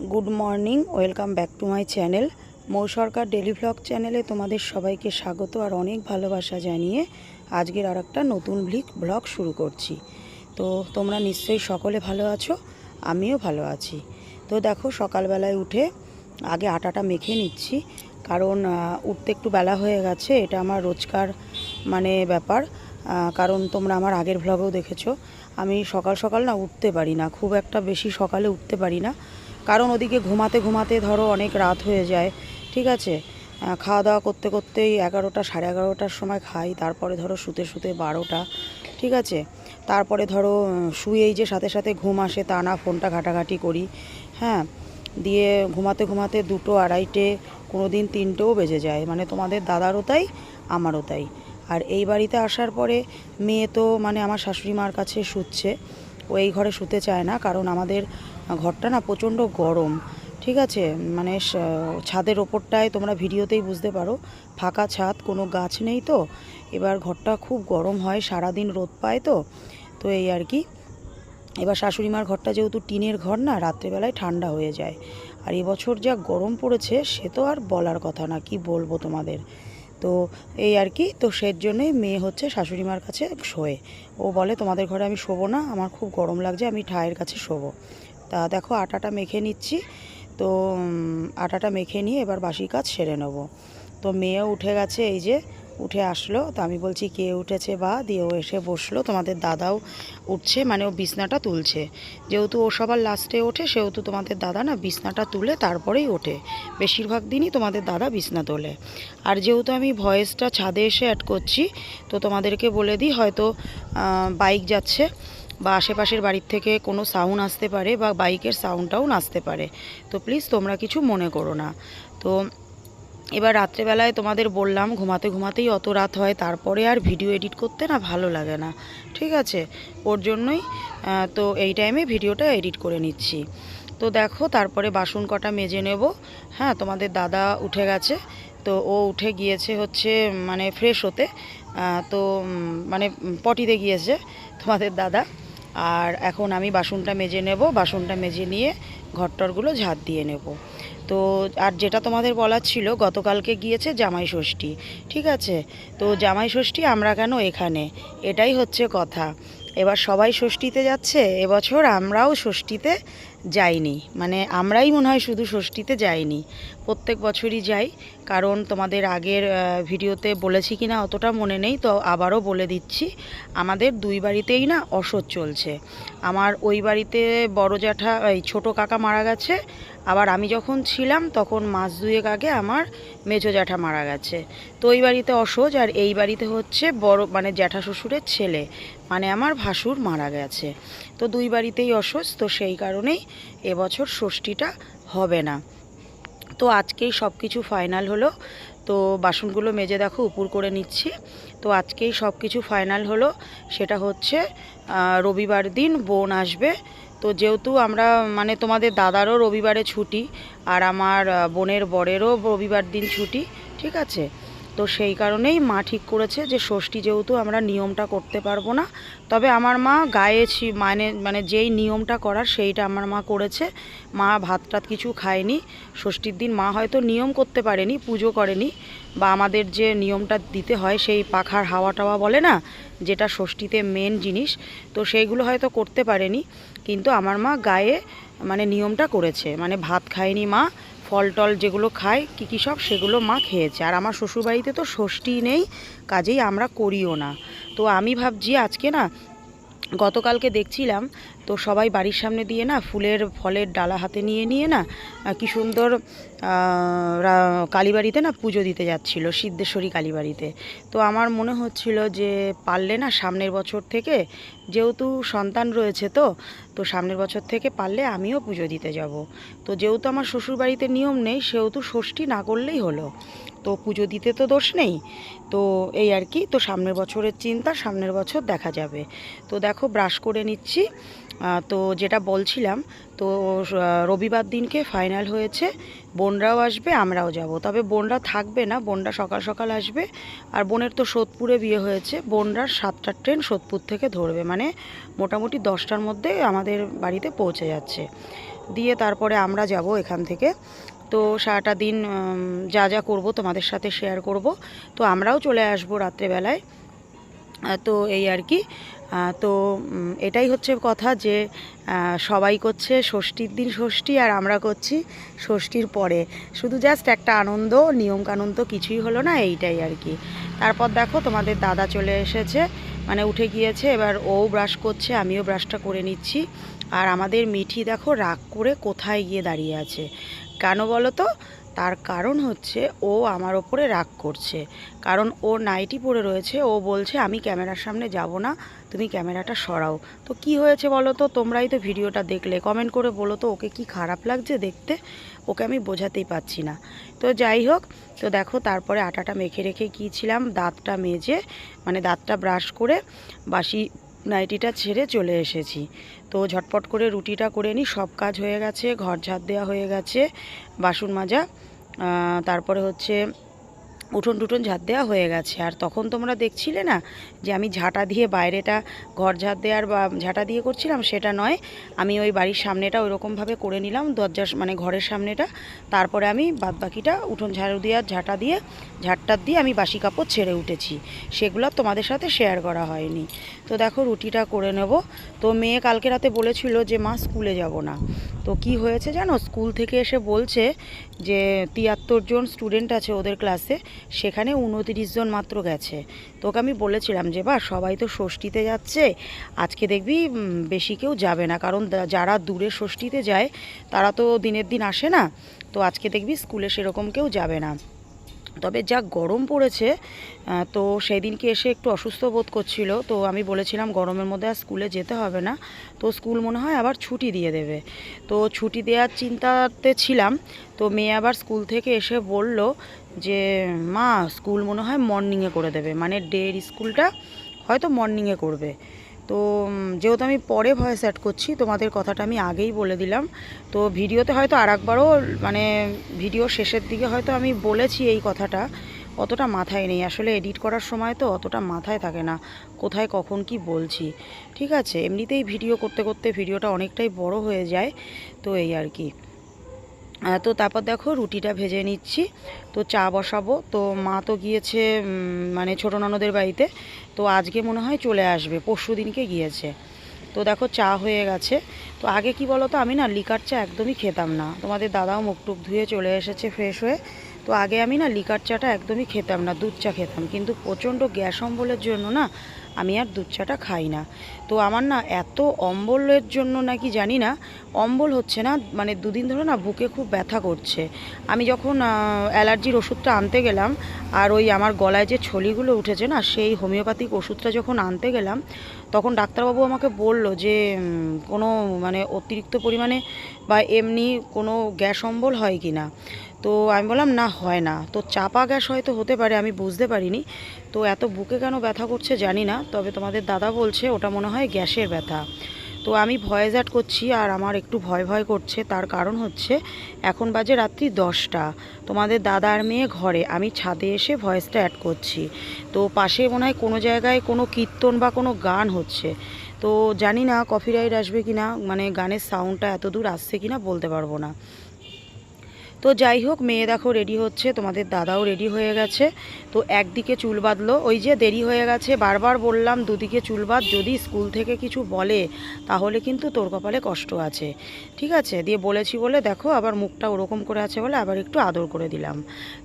Good morning, welcome back to my channel. Mou Sarkar daily vlog চ্যানেলে তোমাদের সবাইকে স্বাগত আর অনেক ভালোবাসা জানিয়ে আজকের আর একটা নতুন ভ্লিক ব্লগ শুরু করছি। তো তোমরা নিশ্চয়ই সকলে ভালো আছো, আমিও ভালো আছি। তো দেখো সকালবেলায় উঠে আগে আটাটা মেখে নিচ্ছি, কারণ উঠতে একটু বেলা হয়ে গেছে, এটা আমার রোজকার মানে ব্যাপার কারণ তোমরা আমার আগের ভ্লগেও দেখেছ। আমি সকাল সকাল না উঠতে পারি না, খুব একটা বেশি সকালে উঠতে পারি না। কারণ ওদিকে ঘুমাতে ঘুমাতে ধরো অনেক রাত হয়ে যায়, ঠিক আছে? খাওয়া দাওয়া করতে করতেই এগারোটা সাড়ে এগারোটার সময় খাই, তারপরে ধরো শুতে শুতে বারোটা, ঠিক আছে? তারপরে ধরো শুয়েই যে সাথে সাথে ঘুম আসে তা না, ফোনটা ঘাটাঘাটি করি হ্যাঁ? দিয়ে ঘুমাতে ঘুমাতে দুটো আড়াইটে কোনো দিন তিনটেও বেজে যায় মানে তোমাদের দাদারও তাই, আমারও তাই। আর এই বাড়িতে আসার পরে মেয়ে তো মানে আমার শাশুড়ি মার কাছে শুচ্ছে, ও এই ঘরে শুতে চায় না, কারণ আমাদের ঘরটা না প্রচণ্ড গরম, ঠিক আছে? মানে ছাদের ওপরটায় তোমরা ভিডিওতেই বুঝতে পারো, ফাঁকা ছাদ, কোনো গাছ নেই তো? এবার ঘরটা খুব গরম হয়, সারাদিন রোদ পায় তো? তো এই আর কি। এবার শাশুড়ি মার ঘরটা যেহেতু টিনের ঘর না, রাত্রেবেলায় ঠান্ডা হয়ে যায়। আর এবছর যা গরম পড়েছে, সে তো আর বলার কথা না, কি বলব তোমাদের? তো এই আর কি, তো সের জন্যই মেয়ে হচ্ছে শাশুড়ি মার কাছে শোয়ে। ও বলে, তোমাদের ঘরে আমি শোবো না, আমার খুব গরম লাগছে, আমি ঠায়ের কাছে শোবো। তা দেখো আটাটা মেখে নিচ্ছি। তো আটাটা মেখে নিয়ে এবার বাসি কাজ সেরে নেব। তো মেয়েও উঠে গেছে, এই যে উঠে আসলো। তো আমি বলছি, কে উঠেছে বা? দিয়ে ও এসে বসল। তোমাদের দাদাও উঠছে মানে ও বিছনাটা তুলছে। যেহেতু ও সবার লাস্টে ওঠে, সেহেতু তোমাদের দাদা না বিছনাটা তুলে তারপরেই ওঠে। বেশিরভাগ দিনই তোমাদের দাদা বিছনা তোলে। আর যেহেতু আমি ভয়েসটা ছাদে এসে অ্যাড করছি, তো তোমাদেরকে বলে দিই, হয়তো বাইক যাচ্ছে। বা আশেপাশের বাড়ির থেকে কোনো সাউন্ড আসতে পারে বা বাইকের সাউন্ডটাও আসতে পারে। তো প্লিজ তোমরা কিছু মনে করো না। তো এবার রাত্রেবেলায় তোমাদের বললাম, ঘুমাতে ঘুমাতেই অত রাত হয়, তারপরে আর ভিডিও এডিট করতে না ভালো লাগে না। ঠিক আছে? ওর জন্যই তো এই টাইমে ভিডিওটা এডিট করে নিচ্ছি। তো দেখো, তারপরে বাসন কটা মেজে নেব। হ্যাঁ তোমাদের দাদা উঠে গেছে। তো ও উঠে গিয়েছে হচ্ছে মানে ফ্রেশ হতে। তো মানে পটিতে গিয়েছে তোমাদের দাদা। আর এখন আমি বাসনটা মেজে নেব, বাসনটা মেজে নিয়ে ঘরটরগুলো ঝাঁট দিয়ে নেব। তো, আর যেটা তোমাদের বলার ছিল, গতকালকে গিয়েছে জামাই ষষ্ঠী, ঠিক আছে? তো জামাই ষষ্ঠী আমরা কেন এখানে? এটাই হচ্ছে কথা। এবার সবাই ষষ্ঠীতে যাচ্ছে, এবছর আমরাও ষষ্ঠীতে যাইনি। মানে আমরাই মনে হয় শুধু ষষ্ঠীতে যাইনি। প্রত্যেক বছরই যাই। কারণ তোমাদের আগের ভিডিওতে বলেছি কি না অতটা মনে নেই, তো আবারও বলে দিচ্ছি। আমাদের দুই বাড়িতেই না অসৎ চলছে। আমার ওই বাড়িতে বড় জ্যাঠা, এই ছোটো কাকা মারা গেছে। আবার আমি যখন ছিলাম, তখন মাস দুয়েক আগে আমার মেজো জ্যাঠা মারা গেছে। তো ওই বাড়িতে অসহজ আর এই বাড়িতে হচ্ছে বড় মানে জ্যাঠা শ্বশুরের ছেলে। মানে আমার ভাসুর মারা গেছে। তো দুই বাড়িতেই অসুস্থ তো সেই কারণেই এবছর ষষ্ঠীটা হবে না। তো আজকেই সব কিছু ফাইনাল হলো। তো বাসনগুলো মেজে দেখো, উপর করে নিচ্ছি। তো আজকেই সব কিছু ফাইনাল হলো। সেটা হচ্ছে রবিবার দিন বোন আসবে। তো যেহেতু আমরা মানে তোমাদের দাদারও রবিবারে ছুটি আর আমার বোনের বরেরও রবিবার দিন ছুটি, ঠিক আছে? তো সেই কারণেই মা ঠিক করেছে যে, ষষ্ঠী যেহেতু আমরা নিয়মটা করতে পারব না, তবে আমার মা গায়ে মানে মানে যেই নিয়মটা করার সেইটা আমার মা করেছে। মা ভাত টাত কিছু খায়নি। ষষ্ঠীর দিন মা হয়তো নিয়ম করতে পারেনি, পুজো করেনি, বা আমাদের যে নিয়মটা দিতে হয় সেই পাখার হাওয়া টাওয়া বলে না, যেটা ষষ্ঠীতে মেন জিনিস, তো সেইগুলো হয়তো করতে পারেনি। কিন্তু আমার মা গায়ে মানে নিয়মটা করেছে মানে ভাত খায়নি মা ফল টল যেগুলো খায়, কী কী সব সেগুলো মা খেয়েছে। আর আমার শ্বশুরবাড়িতে তো ষষ্ঠী নেই, কাজেই আমরা করিও না। তো আমি ভাবছি আজকে না, গতকালকে দেখছিলাম, তো সবাই বাড়ির সামনে দিয়ে না ফুলের, ফলের ডালা হাতে নিয়ে নিয়ে না কি সুন্দর কালীবাড়িতে না পুজো দিতে যাচ্ছিল, সিদ্ধেশ্বরী কালীবাড়িতে। তো আমার মনে হচ্ছিল যে পারলে না সামনের বছর থেকে, যেহেতু সন্তান রয়েছে তো তো সামনের বছর থেকে পারলে আমিও পুজো দিতে যাব। তো যেহেতু আমার শ্বশুরবাড়িতে নিয়ম নেই, সেহেতু ষষ্ঠী না করলেই হলো। তো পুজো দিতে তো দোষ নেই। তো এই আর কি, তো সামনের বছরের চিন্তা, সামনের বছর দেখা যাবে। তো দেখো, ব্রাশ করে নিচ্ছি। তো যেটা বলছিলাম তো রবিবার দিনকে ফাইনাল হয়েছে। বোনরাও আসবে, আমরাও যাব। তবে বোনরা থাকবে না, বোনরা সকাল সকাল আসবে। আর বোনের তো সোদপুরে বিয়ে হয়েছে বোনরার সাতটার ট্রেন সোদপুর থেকে ধরবে। মানে মোটামুটি দশটার মধ্যে আমাদের বাড়িতে পৌঁছে যাচ্ছে। দিয়ে তারপরে আমরা যাব এখান থেকে। তো সারাটা দিন যা যা করব তোমাদের সাথে শেয়ার করব। তো আমরাও চলে আসব রাত্রেবেলায়। তো এই আর কি। তো এটাই হচ্ছে কথা যে সবাই করছে, ষষ্ঠীর দিন ষষ্ঠী আর আমরা করছি ষষ্ঠীর পরে। শুধু জাস্ট একটা আনন্দ নিয়ম কানুন তো কিছুই হলো না, এইটাই আর কি। তারপর দেখো তোমাদের দাদা চলে এসেছে মানে উঠে গিয়েছে, এবার ও ব্রাশ করছে, আমিও ব্রাশটা করে নিচ্ছি। আর আমাদের মিঠি দেখো রাগ করে কোথায় গিয়ে দাঁড়িয়ে আছে? কেন বলো তো? তার কারণ হচ্ছে ও আমার ওপরে রাগ করছে। কারণ ও নাইটি পরে রয়েছে, ও বলছে, আমি ক্যামেরার সামনে যাব না তুমি ক্যামেরাটা সরাও। তো কি হয়েছে বলো তো? তোমরাই তো ভিডিওটা দেখলে। কমেন্ট করে বলো তো, ওকে কি খারাপ লাগছে দেখতে? ওকে আমি বোঝাতেই পারছি না। তো যাই হোক, তো দেখো তারপরে আটাটা মেখে রেখে গিয়েছিলাম দাঁতটা মেজে মানে দাঁতটা ব্রাশ করে বাসি নাইটিটা ছেড়ে চলে এসেছি। তো ঝটপট করে রুটিটা করে নিই, সব কাজ হয়ে গেছে, ঘর ঝাড় দেওয়া হয়ে গেছে, বাসন মাজা। তারপরে হচ্ছে উঠোন টুঠোন ঝাড় দেওয়া হয়ে গেছে। আর তখন তোমরা দেখছিলে না যে আমি ঝাঁটা দিয়ে বাইরেটা ঘর ঝাঁট দেওয়ার বা ঝাঁটা দিয়ে করছিলাম, সেটা নয়। আমি ওই বাড়ির সামনেটা ওইরকমভাবে করে নিলাম, দরজার মানে ঘরের সামনেটা। তারপরে আমি বাদবাকিটা উঠোন ঝাড়ু দেওয়ার ঝাঁটা দিয়ে ঝাড়টার দিয়ে আমি বাসি কাপড় ছেড়ে উঠেছি। সেগুলো তোমাদের সাথে শেয়ার করা হয়নি। তো দেখো রুটিটা করে নেব। তো মেয়ে কালকে রাতে বলেছিল যে, মা, স্কুলে যাব না। তো কি হয়েছে জানো? স্কুল থেকে এসে বলছে যে, তিয়াত্তর জন স্টুডেন্ট আছে ওদের ক্লাসে সেখানে উনতিরিশ জন মাত্র গেছে। তোকে আমি বলেছিলাম যে বা সবাই তো ষষ্ঠীতে যাচ্ছে। আজকে দেখবি বেশি কেউ যাবে না। কারণ যারা দূরে ষষ্ঠীতে যায়, তারা তো দিনের দিন আসে না। তো আজকে দেখবি, স্কুলে সেরকম কেউ যাবে না। তবে যা গরম পড়েছে তো সেই দিনকে এসে একটু অসুস্থ বোধ করছিল। তো আমি বলেছিলাম, গরমের মধ্যে আর স্কুলে যেতে হবে না। তো স্কুল মনে হয় আবার ছুটি দিয়ে দেবে। তো ছুটি দেওয়ার চিন্তাতে ছিলাম। তো মেয়ে আবার স্কুল থেকে এসে বলল যে, মা, স্কুল মনে হয় মর্নিংয়ে করে দেবে। মানে ডের স্কুলটা হয়তো মর্নিংয়ে করবে। তো, যেহেতু আমি পরে ভয়েস অ্যাড করছি, তোমাদের কথাটা আমি আগেই বলে দিলাম। তো, ভিডিওতে হয়তো আর একবারও মানে ভিডিও শেষের দিকে হয়তো আমি বলেছি এই কথাটা। অতটা মাথায় নেই। আসলে এডিট করার সময় তো অতটা মাথায় থাকে না, কোথায় কখন কি বলছি। ঠিক আছে? এমনিতেই ভিডিও করতে করতে ভিডিওটা অনেকটাই বড় হয়ে যায়। তো, এই আর কি। তো তারপর দেখো রুটিটা ভেজে নিচ্ছি। তো চা বসাবো। তো মা তো গিয়েছে মানে ছোটো ননদের বাড়িতে। তো আজকে মনে হয় চলে আসবে, পরশু দিনকে গিয়েছে। তো দেখো চা হয়ে গেছে। তো আগে কি বলো তো আমি না লিকার চা একদমই খেতাম না। তোমাদের দাদাও মুখ টুক ধুয়ে চলে এসেছে ফ্রেশ হয়ে। তো আগে আমি না লিকার চাটা একদমই খেতাম না, দুধ চা খেতাম। কিন্তু প্রচণ্ড গ্যাস অম্বলের জন্য না আমি আর দুধ চাটা খাই না। তো আমার না এত অম্বলের জন্য নাকি জানি না, অম্বল হচ্ছে না মানে দুদিন ধরে না বুকে খুব ব্যথা করছে। আমি যখন অ্যালার্জির ওষুধটা আনতে গেলাম, আর ওই আমার গলায় যে ছলিগুলো উঠেছে না, সেই হোমিওপ্যাথিক ওষুধটা যখন আনতে গেলাম, তখন ডাক্তারবাবু আমাকে বলল যে কোনো মানে অতিরিক্ত পরিমাণে বা এমনি কোনো গ্যাস অম্বল হয় কি না তো আমি বললাম, না, হয় না। তো চাপা গ্যাস হয়তো হতে পারে, আমি বুঝতে পারিনি। তো এত বুকে কেন ব্যথা করছে জানি না, তবে তোমাদের দাদা বলছে ওটা মনে হয় গ্যাসের ব্যথা। তো আমি ভয়েস অ্যাড করছি আর আমার একটু ভয় ভয় করছে, তার কারণ হচ্ছে এখন বাজে রাত্রি দশটা। তোমাদের দাদা আর মেয়ে ঘরে, আমি ছাদে এসে ভয়েসটা অ্যাড করছি। তো পাশে মনে হয় কোনো জায়গায় কোনো কীর্তন বা কোনো গান হচ্ছে। তো জানি না কফি কপিরাইট আসবে কি না মানে গানের সাউন্ডটা এত দূর আসছে কি না বলতে পারব না। তো যাই হোক, মেয়ে দেখো রেডি হচ্ছে, তোমাদের দাদাও রেডি হয়ে গেছে। তো একদিকে চুল বাঁধলো, ওই যে দেরি হয়ে গেছে, বারবার বললাম দুদিকে চুল বাঁধ, যদি স্কুল থেকে কিছু বলে, তাহলে কিন্তু তোর কপালে কষ্ট আছে। ঠিক আছে? দিয়ে বলেছি বলে, দেখো, আবার মুখটা ওরকম করে আছে বলে আবার একটু আদর করে দিলাম।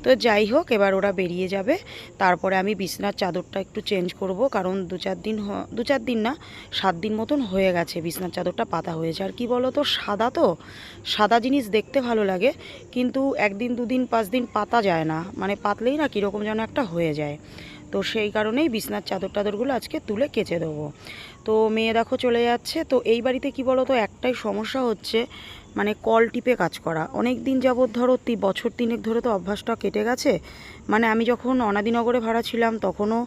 তো যাই হোক, এবার ওরা বেরিয়ে যাবে। তারপরে আমি বিছনার চাদরটা একটু চেঞ্জ করব, কারণ দু চার দিন দু চার দিন না, সাত দিন মতন হয়ে গেছে বিছনার চাদরটা পাতা হয়েছে। আর কি বলো তো সাদা তো, সাদা জিনিস দেখতে ভালো লাগে কিন্তু একদিন, দুদিন, পাঁচ দিন পাতা যায় না। মানে পাতলেই না কীরকম যেন একটা হয়ে যায়। তো সেই কারণেই বিছনার চাদর টাদরগুলো আজকে তুলে কেচে দেবো। তো মেয়ে দেখো চলে যাচ্ছে। তো এই বাড়িতে কি বলো তো একটাই সমস্যা হচ্ছে মানে কল টিপে কাজ করা। অনেক দিন যাবৎ ধরো তি, বছর তিনেক ধরে তো অভ্যাসটা কেটে গেছে। মানে আমি যখন অনাদিনগরে ভাড়া ছিলাম, তখনও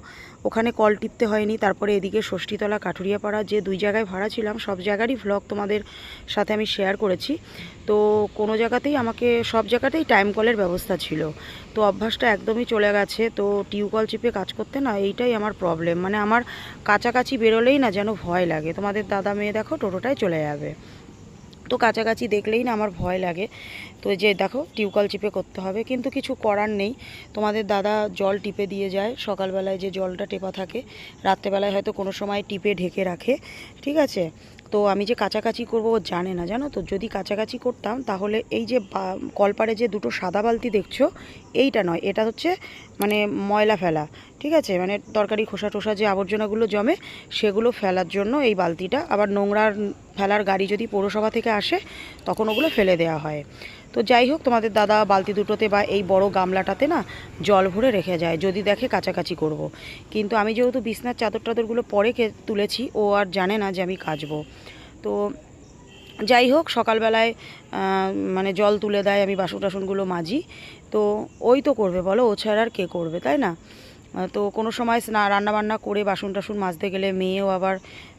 ওখানে কল টিপতে হয়নি। তারপরে এদিকে ষষ্ঠীতলা কাঠুরিয়াপাড়া যে দুই জায়গায় ভাড়া ছিলাম, সব জায়গারই ভ্লগ তোমাদের সাথে আমি শেয়ার করেছি। তো কোনো জায়গাতেই আমাকে, সব জায়গাতেই টাইম কলের ব্যবস্থা ছিল। তো অভ্যাসটা একদমই চলে গেছে। তো টিউবকল চিপে কাজ করতে না, এইটাই আমার প্রবলেম মানে আমার কাছাকাছি বেরোলেই না যেন ভয় লাগে। তোমাদের দাদা মেয়ে দেখো, টোটোটায় চলে যাবে। তো কাছাকাছি দেখলেই না আমার ভয় লাগে। তো যে দেখো টিউকল চিপে করতে হবে, কিন্তু কিছু করার নেই। তোমাদের দাদা জল টিপে দিয়ে যায়, সকালবেলায় যে জলটা টেপা থাকে, রাত্রেবেলায় হয়তো কোনো সময় টিপে ঢেকে রাখে, ঠিক আছে? তো আমি যে কাছাকাছি করব ও জানে না, জানো তো? যদি কাছাকাছি করতাম, তাহলে এই যে কলপারে যে দুটো সাদা বালতি দেখছ, এইটা নয়, এটা হচ্ছে মানে ময়লা ফেলা, ঠিক আছে? মানে তরকারি খোসা টোসা যে আবর্জনাগুলো জমে, সেগুলো ফেলার জন্য এই বালতিটা, আবার নোংরার ফেলার গাড়ি যদি পৌরসভা থেকে আসে, তখন ওগুলো ফেলে দেওয়া হয়। তো যাই হোক, তোমাদের দাদা বালতি দুটোতে বা এই বড় গামলাটাতে না জল ভরে রেখে যায়, যদি দেখে কাছাকাছি করব। কিন্তু আমি যেহেতু বিছনার চাদর টাদরগুলো পরে তুলেছি, ও আর জানে না যে আমি কাচবো। তো যাই হোক, সকালবেলায় মানে জল তুলে দেয়, আমি বাসন টাসনগুলো মাজি। তো ওই তো করবে বলো, ও ছাড়া আর কে করবে, তাই না? তো কোনো সময় স্না, রান্নাবান্না করে বাসন টাসন মাজতে গেলে মেয়েও আবার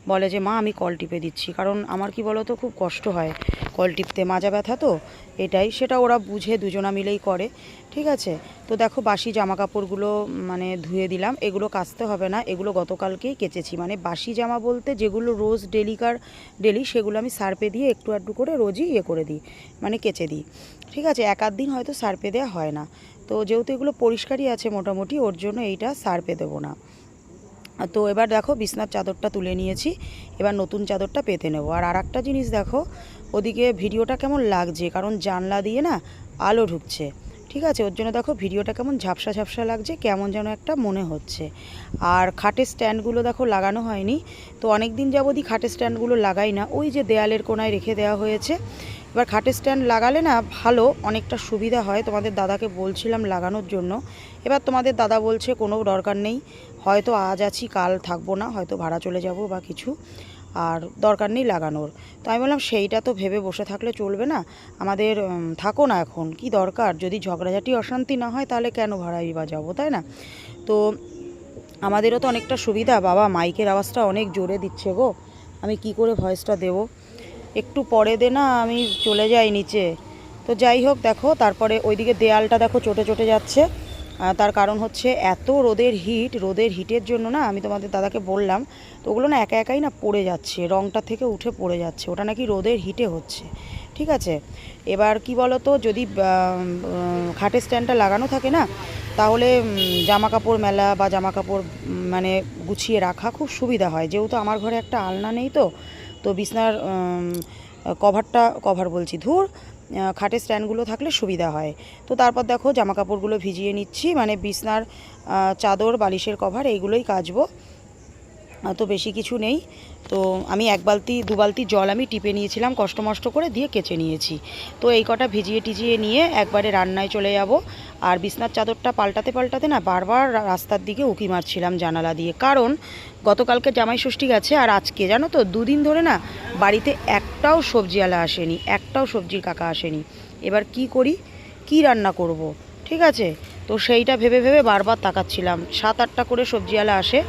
বলে যে, মা, আমি কল টিপে দিচ্ছি। কারণ আমার কি বলো তো খুব কষ্ট হয় কল টিপতে। মাজা ব্যথা তো, এটাই। সেটা ওরা বুঝে, দুজনা মিলেই করে। ঠিক আছে? তো দেখো, বাসি জামা কাপড়গুলো মানে ধুয়ে দিলাম। এগুলো কাচতে হবে না। এগুলো গতকালকেই কেচেছি। মানে বাসি জামা বলতে যেগুলো রোজ ডেলিকার ডেলি, সেগুলো আমি সার্পে দিয়ে একটু আধটু করে রোজই ইয়ে করে দিই। মানে কেচে দিই। ঠিক আছে? এক আধ দিন হয়তো সার্পে দেওয়া হয় না। তো যেহেতু এগুলো পরিষ্কারই আছে মোটামুটি, ওর জন্য এইটা সার্পে দেবো না। তো এবার দেখো বিছনার চাদরটা তুলে নিয়েছি, এবার নতুন চাদরটা পেতে নেব। আর আর একটা জিনিস দেখো, ওদিকে ভিডিওটা কেমন লাগছে, কারণ জানলা দিয়ে না আলো ঢুকছে, ঠিক আছে? ওর জন্য দেখো ভিডিওটা কেমন ঝাপসা ঝাপসা লাগছে, কেমন যেন একটা মনে হচ্ছে। আর খাটের স্ট্যান্ডগুলো দেখো লাগানো হয়নি, তো অনেক দিন যাবতই খাটের স্ট্যান্ডগুলো লাগাই না, ওই যে দেয়ালের কোনায় রেখে দেওয়া হয়েছে। এবার খাটের স্ট্যান্ড লাগালে না ভালো, অনেকটা সুবিধা হয় তোমাদের দাদাকে বলছিলাম লাগানোর জন্য। এবার তোমাদের দাদা বলছে কোনো দরকার নেই হয়তো আজ আছি, কাল থাকব না, হয়তো ভাড়া চলে যাব বা কিছু, আর দরকার নেই লাগানোর। তো আমি বললাম, সেইটা তো ভেবে বসে থাকলে চলবে না, আমাদের থাকো না এখন, কি দরকার? যদি ঝগড়াঝাটি, অশান্তি না হয়, তাহলে কেন ভাড়াই বা যাব, তাই না? তো আমাদেরও তো অনেকটা সুবিধা, বাবা মাইকের আওয়াজটা অনেক জোরে দিচ্ছে গো, আমি কি করে ভয়েসটা দেবো? একটু পরে দে না, আমি চলে যাই নিচে। তো যাই হোক, দেখো, তারপরে ওইদিকে দেয়ালটা দেখো, চটে চটে যাচ্ছে। তার কারণ হচ্ছে এত রোদের হিট রোদের হিটের জন্য না আমি তোমাদের দাদাকে বললাম, তো ওগুলো না একা একাই না পড়ে যাচ্ছে, রংটা থেকে উঠে পড়ে যাচ্ছে, ওটা নাকি রোদের হিটে হচ্ছে, ঠিক আছে? এবার কি বলো তো যদি খাটের স্ট্যান্ডটা লাগানো থাকে না, তাহলে জামা কাপড় মেলা বা জামা কাপড় মানে গুছিয়ে রাখা খুব সুবিধা হয়, যেহেতু আমার ঘরে একটা আলনা নেই তো তো বিছনার কভারটা কভার বলছি, ধুর খাটের স্ট্যান্ডগুলো থাকলে সুবিধা হয়। তো তারপর দেখো জামা কাপড়গুলো ভিজিয়ে নিচ্ছি মানে বিছনার চাদর, বালিশের কভার এইগুলোই কাচবো। তো বেশি কিছু নেই। তো আমি এক বালতি, দু বালতি জল আমি টিপে নিয়েছিলাম, কষ্ট মষ্ট করে দিয়ে কেচে নিয়েছি। তো এই কটা ভিজিয়ে টিজিয়ে নিয়ে একবারে রান্নায় চলে যাব। আর বিছনার চাদরটা পাল্টাতে পাল্টাতে না বারবার রাস্তার দিকে উকি মারছিলাম জানালা দিয়ে। কারণ গতকালকে জামাই ষষ্ঠী গেছে, আর আজকে জানো তো, দুদিন ধরে না বাড়িতে একটাও সবজিওয়ালা আসেনি, একটাও সবজির কাকা আসেনি। এবার কি করি? কি রান্না করব? ঠিক আছে? তো সেইটা ভেবে ভেবে বারবার তাকাচ্ছিলাম। সাত আটটা করে সবজিওয়ালা আসে,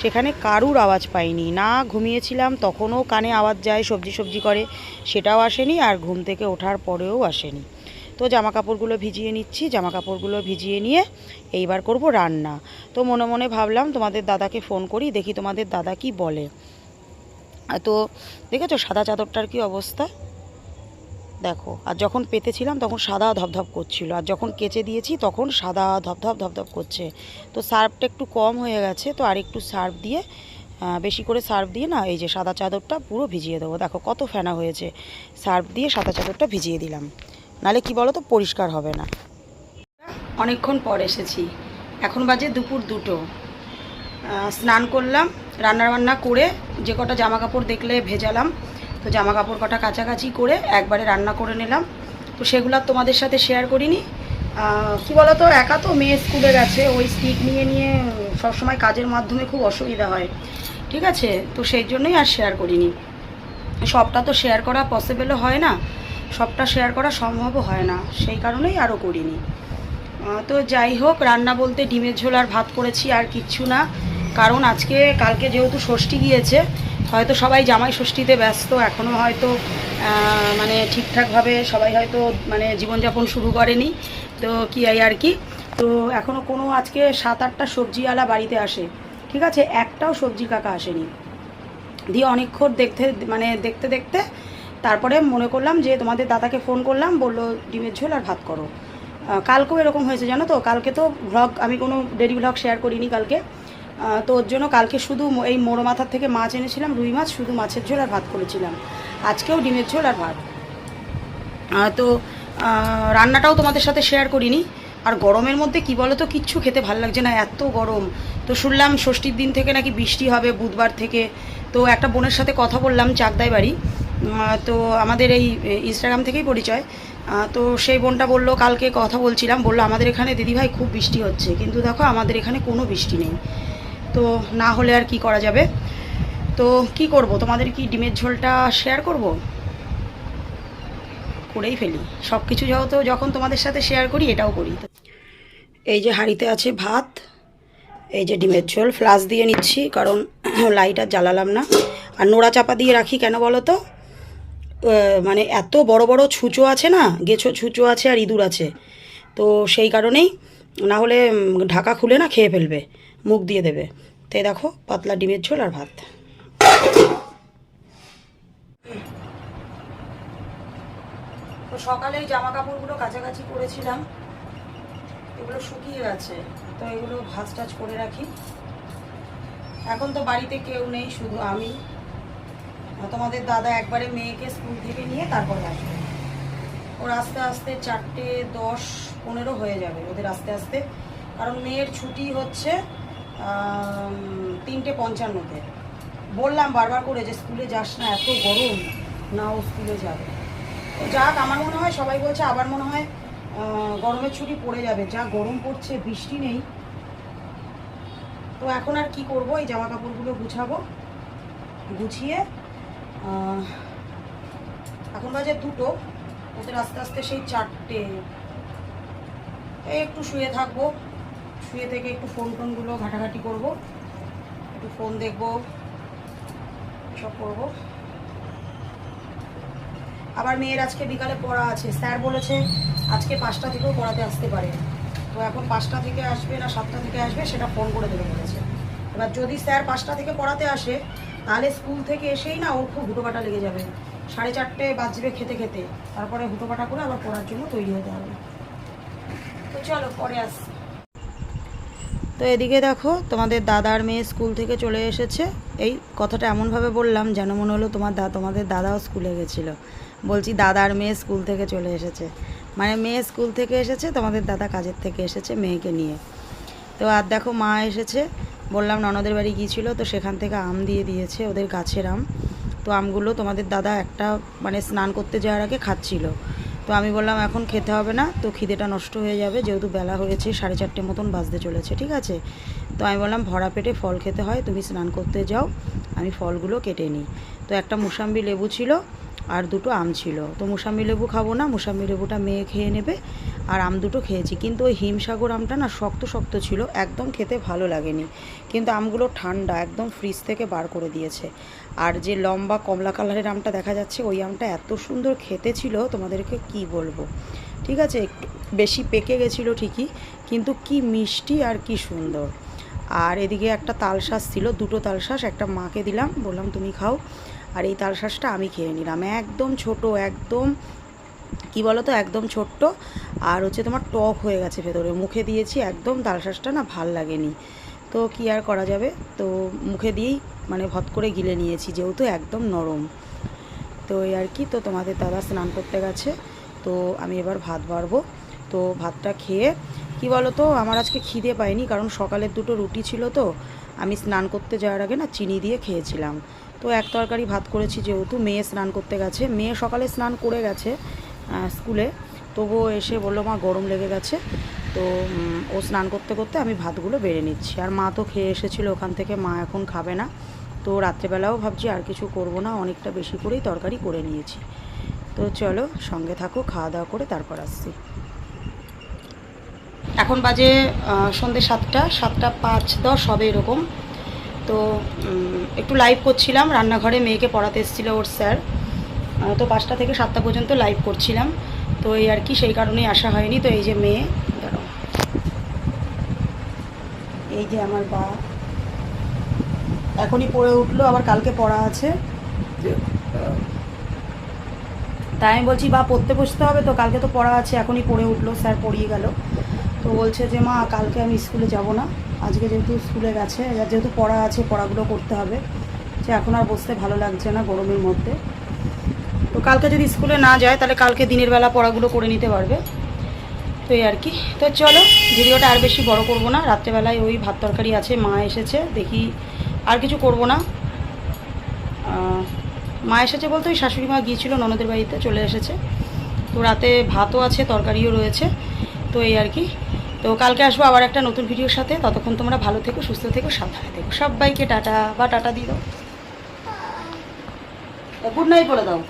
সেখানে কারুর আওয়াজ পাইনি। না ঘুমিয়েছিলাম, তখনও কানে আওয়াজ যায়, সবজি সবজি করে। সেটাও আসেনি আর ঘুম থেকে ওঠার পরেও আসেনি। তো জামা কাপড়গুলো ভিজিয়ে নিচ্ছি জামা কাপড়গুলো ভিজিয়ে নিয়ে এইবার করব রান্না। তো মনে মনে ভাবলাম তোমাদের দাদাকে ফোন করি, দেখি তোমাদের দাদা কি বলে। তো দেখেছ সাদা চাদরটার কি অবস্থা? দেখো, আর যখন পেতেছিলাম তখন সাদা ধপধপ করছিল, আর যখন কেচে দিয়েছি তখন সাদা ধপধপ ধপধপ করছে। তো সার্ফটা একটু কম হয়ে গেছে, তো আর একটু সার্ফ দিয়ে বেশি করে সার্ফ দিয়ে না, এই যে সাদা চাদরটা পুরো ভিজিয়ে দেবো। দেখো কত ফেনা হয়েছে, সার্ফ দিয়ে সাদা চাদরটা ভিজিয়ে দিলাম। নালে কি বলো তো পরিষ্কার হবে না। অনেকক্ষণ পর এসেছি, এখন বাজে দুপুর দুটো। স্নান করলাম রান্না বান্না করে যে কটা জামা কাপড় দেখলে ভেজালাম, তো জামা কাপড় কটা কাছাকাছি করে একবারে রান্না করে নিলাম। তো সেগুলো তোমাদের সাথে শেয়ার করিনি। কি বলো তো একা তো মেয়ে স্কুলে গেছে, ওই স্টিক নিয়ে নিয়ে সবসময় কাজের মাধ্যমে খুব অসুবিধা হয়। ঠিক আছে? তো সেই জন্যই আর শেয়ার করিনি। সবটা তো শেয়ার করা পসিবলও হয় না, সবটা শেয়ার করা সম্ভবও হয় না, সেই কারণেই আরও করিনি। তো যাই হোক, রান্না বলতে ডিমের ঝোল আর ভাত করেছি, আর কিচ্ছু না। কারণ আজকে, কালকে যেহেতু ষষ্ঠী গিয়েছে, হয়তো সবাই জামাই ষষ্ঠীতে ব্যস্ত এখনও হয়তো মানে ঠিকঠাকভাবে সবাই হয়তো মানে জীবনযাপন শুরু করেনি, তো কি আর কি? তো এখনও কোনো আজকে সাত আটটা সবজিওয়ালা বাড়িতে আসে, ঠিক আছে? একটাও সবজি কাকা আসেনি। দিয়ে অনেকক্ষণ দেখতে মানে দেখতে দেখতে তারপরে মনে করলাম যে তোমাদের দাদাকে ফোন করলাম, বলল ডিমের ঝোল আর ভাত করো। কালকেও এরকম হয়েছে, জানো তো? কালকে তো ভ্লগ আমি কোনো ডেলি ভ্লগ শেয়ার করিনি কালকে। তো ওর জন্য কালকে শুধু এই মোড়ো মাথার থেকে মাছ এনেছিলাম, রুই মাছ, শুধু মাছের ঝোল আর ভাত করেছিলাম। আজকেও ডিমের ঝোল আর ভাত। তো রান্নাটাও তোমাদের সাথে শেয়ার করিনি। আর গরমের মধ্যে কি বলো তো কিচ্ছু খেতে ভালো লাগছে না, এত গরম। তো শুনলাম ষষ্ঠীর দিন থেকে নাকি বৃষ্টি হবে বুধবার থেকে। তো একটা বোনের সাথে কথা বললাম চাকদাই বাড়ি। তো আমাদের এই ইনস্টাগ্রাম থেকেই পরিচয়। তো সেই বোনটা বলল, কালকে কথা বলছিলাম, বলল, আমাদের এখানে দিদিভাই খুব বৃষ্টি হচ্ছে। কিন্তু দেখো, আমাদের এখানে কোনো বৃষ্টি নেই। তো না হলে আর কি করা যাবে? তো কি করব? তোমাদের কি ডিমের ঝোলটা শেয়ার করব? করেই ফেলি। সব কিছু যেহেতু যখন তোমাদের সাথে শেয়ার করি, এটাও করি। এই যে হাঁড়িতে আছে ভাত, এই যে ডিমের ঝোল ফ্লাস দিয়ে নিচ্ছি, কারণ লাইট আর জ্বালালাম না। আর নোড়া চাপা দিয়ে রাখি কেন বলো তো? মানে এত বড় বড় ছুঁচো আছে না, গেছো ছুঁচো আছে আর ইঁদুর আছে। তো সেই কারণেই, না হলে ঢাকা খুলে না খেয়ে ফেলবে। মুখ দিয়ে দেবে। তাই দেখো, পাতলা ডিমের ঝোল আর ভাত। তো সকালে জামা কাপড়গুলো কাছাকাছি করেছিলাম। এগুলো শুকিয়ে গেছে। তো এগুলো ভাজ টাজ করে রাখি। এখন তো বাড়িতে কেউ নেই, শুধু আমি। তোমাদের দাদা একবারে মেয়েকে স্কুল থেকে নিয়ে তারপরে আসবে। ওর আস্তে আস্তে চারটে দশ পনেরো হয়ে যাবে, ওদের আস্তে আস্তে। কারণ মেয়ের ছুটি হচ্ছে তিনটে পঞ্চান্নতে। বললাম বারবার করে যে স্কুলে যাস না, এত গরম, না ও স্কুলে যাবে। তো যাক, আমার মনে হয়, সবাই বলছে, আবার মনে হয় গরমের ছুটি পড়ে যাবে। যা গরম পড়ছে, বৃষ্টি নেই। তো এখন আর কি করব, এই জামা কাপড়গুলো গুছাবো, গুছিয়ে এখন বাজে দুটো। ওদের আস্তে আস্তে সেই চারটে। একটু শুয়ে থাকব। শুয়ে থেকে একটু ফোন টোনগুলো ঘাটাঘাটি করব। একটু ফোন দেখব, সব করব। আবার মেয়ের আজকে বিকালে পড়া আছে। স্যার বলেছে আজকে পাঁচটা থেকেও পড়াতে আসতে পারে। তো এখন পাঁচটা থেকে আসবে না সাতটা থেকে আসবে সেটা ফোন করে দেবে বলেছে। এবার যদি স্যার পাঁচটা থেকে পড়াতে আসে, তাহলে স্কুল থেকে এসেই না ওর খুব হুটোপাটা লেগে যাবে। সাড়ে চারটে বাজবে খেতে খেতে। তারপরে হুটোপাটা করে আবার পড়ার জন্য তৈরি হতে হবে। তো চলো, পরে আসছি। তো এদিকে দেখো, তোমাদের দাদার মেয়ে স্কুল থেকে চলে এসেছে। এই কথাটা এমনভাবে বললাম যেন মনে হলো তোমার দা তোমাদের দাদাও স্কুলে গেছিল। বলছি, দাদার মেয়ে স্কুল থেকে চলে এসেছে। মানে মেয়ে স্কুল থেকে এসেছে, তোমাদের দাদা কাজের থেকে এসেছে মেয়েকে নিয়ে। তো আর দেখো, মা এসেছে। বললাম, ননদের বাড়ি গিয়েছিল, তো সেখান থেকে আম দিয়ে দিয়েছে ওদের গাছের আম। তো আমগুলো তোমাদের দাদা একটা মানে স্নান করতে যাওয়ার আগে খাচ্ছিল। তো আমি বললাম, এখন খেতে হবে না, তো খিদেটা নষ্ট হয়ে যাবে, যেহেতু বেলা হয়েছে, সাড়ে চারটে মতন বাজতে চলেছে, ঠিক আছে? তো আমি বললাম, ভরা পেটে ফল খেতে হয়, তুমি স্নান করতে যাও, আমি ফলগুলো কেটে নিই। তো একটা মুসাম্বি লেবু ছিল আর দুটো আম ছিল। তো মুসাম্বি লেবু খাব না মুসাম্বি লেবুটা মেয়ে খেয়ে নেবে, আর আম দুটো খেয়েছি। কিন্তু ওই হিমসাগর আমটা না শক্ত শক্ত ছিল, একদম খেতে ভালো লাগেনি। কিন্তু আমগুলো ঠান্ডা, একদম ফ্রিজ থেকে বার করে দিয়েছে। আর যে লম্বা কমলা কালারের আমটা দেখা যাচ্ছে, ওই আমটা এত সুন্দর খেতে ছিল, তোমাদেরকে কি বলব? ঠিক আছে, একটু বেশি পেকে গেছিল ঠিকই, কিন্তু কি মিষ্টি আর কি সুন্দর। আর এদিকে একটা তালশাঁস ছিল, দুটো তালশাঁস একটা মাকে দিলাম, বললাম, তুমি খাও। আর এই তালশাঁসটা আমি খেয়ে নিলাম। একদম ছোট, একদম, কি বলো তো একদম ছোট্ট। আর হচ্ছে তোমার টক হয়ে গেছে ভেতরে। মুখে দিয়েছি একদম তালশাঁসটা, না ভালো লাগেনি। তো কি আর করা যাবে? তো মুখে দিয়েই মানে ভত করে গিলে নিয়েছি, যেহেতু একদম নরম। তো এই আর কি, তো তোমাদের দাদা স্নান করতে গেছে। তো আমি এবার ভাত বাড়বো। তো ভাতটা খেয়ে, কি বলো তো আমার আজকে খিদে পাইনি কারণ সকালের দুটো রুটি ছিল তো। আমি স্নান করতে যাওয়ার আগে না চিনি দিয়ে খেয়েছিলাম। তো এক তরকারি ভাত করেছি যেহেতু, মেয়ে স্নান করতে গেছে। মেয়ে সকালে স্নান করে গেছে স্কুলে। তবুও এসে বলল, মা, গরম লেগে গেছে। তো ও স্নান করতে করতে আমি ভাতগুলো বেড়ে নিচ্ছি। আর মা তো খেয়ে এসেছিল ওখান থেকে, মা এখন খাবে না। তো রাত্রেবেলাও ভাবছি আর কিছু করব না, অনেকটা বেশি করেই তরকারি করে নিয়েছি। তো চলো, সঙ্গে থাকো, খাওয়া দাওয়া করে তারপর আসছি। এখন বাজে সন্ধ্যে সাতটা সাতটা পাঁচ দশ, হবে এরকম। তো একটু লাইভ করছিলাম, রান্নাঘরে মেয়েকে পড়াতে এসেছিল ওর স্যার। তো পাঁচটা থেকে সাতটা পর্যন্ত লাইভ করছিলাম। তো এই আর কি, সেই কারণেই আসা হয়নি। তো এই যে মেয়ে, দাঁড়াও। এই যে আমার বা। এখনই পড়ে উঠল, আবার কালকে পড়া আছে। তাই আমি বলছি, বা, পড়তে বসতে হবে তো, কালকে তো পড়া আছে, এখনই পড়ে উঠল, স্যার পড়িয়ে গেল। তো বলছে যে, মা, কালকে আমি স্কুলে যাব না। আজকে যেহেতু স্কুলে গেছে আর যেহেতু পড়া আছে, পড়াগুলো করতে হবে, যে এখন আর বসতে ভালো লাগছে না গরমের মধ্যে। তো কালকে যদি স্কুলে না যায়, তাহলে কালকে দিনের বেলা পড়াগুলো করে নিতে পারবে। তো এই আর কি। তো চলো, ভিডিওটা আর বেশি বড় করব না। রাত্রেবেলায় ওই ভাত তরকারি আছে, মা এসেছে, দেখি আর কিছু করব না। মা এসেছে বলতে ওই শাশুড়ি মা গিয়েছিল, ননদের বাড়িতে চলে এসেছে। তো রাতে ভাতও আছে, তরকারিও রয়েছে। তো এই আর কি। তো কালকে আসব আবার একটা নতুন ভিডিওর সাথে। ততক্ষণ তোমরা ভালো থেকো, সুস্থ থেকো, সাবধানে থেকো। সবাইকে টাটা, বা টাটা দিয়ে দাও। গুড নাইট বলে দাও।